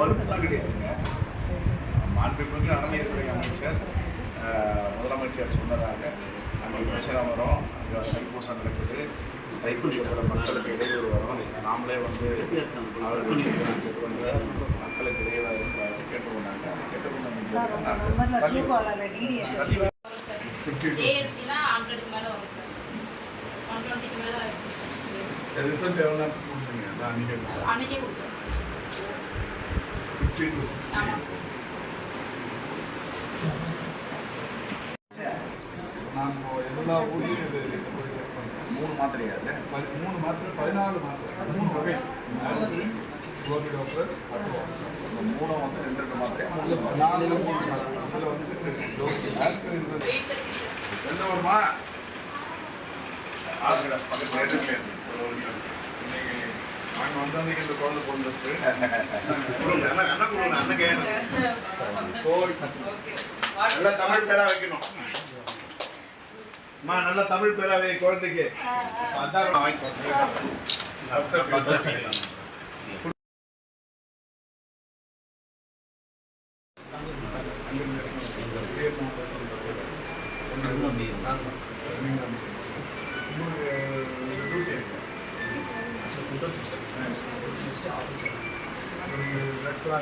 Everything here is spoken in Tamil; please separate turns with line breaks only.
மறுப்புலாம் கிடையாதுங்க. மாண்புமிகு அறநிலையத்துறை அமைச்சர் முதலமைச்சர் சொன்னதாக அங்கே பிரச்சனை வரும். அங்கே தைப்பூசம் நடக்குது. தைப்பூசத்தில் மக்களுக்கு இடையூறு வரும். நாமளே வந்து அவர்கள் மக்களுக்கு இடையூறு கேட்டுக்கொண்டாங்க. அதை கேட்டுக்கொண்டாங்க
ரிசல்ட் எவ்வளோ அன்றைக்கி
அன்னைக்கே கொடுத்துருவோம்
ஃபிஃப்டி டு சிக்ஸ்டி எல்லா ஊர்லேயும் இது இதை போய் செக் பண்ணுறேன்
மூணு மாத்திரையா அது?
பதி- மூணு மாத்திரை பதினாலு மாத்திரை. மூணு வகை. டாக்டர்
இந்த மூணும் வந்து ரெண்டு ரெண்டு மாத்திரையா? மூணு
நாலு மூணு மாத்திரை. அதில் வந்து டோஸ் ஆஸ்பிரின் எந்த வருமா?
ஆளுங்கடா பக்கத்துல
நாங்கள் அன்னைக்கு இந்த குழந்தை பிறந்திருக்கு.
அண்ணன் நல்ல தமிழ் பேரா வைக்கணும். அம்மா நல்ல தமிழ் பேராவை குழந்தைக்கு. அதான் வாங்கி கொடுத்தேன்.
लक्ष्य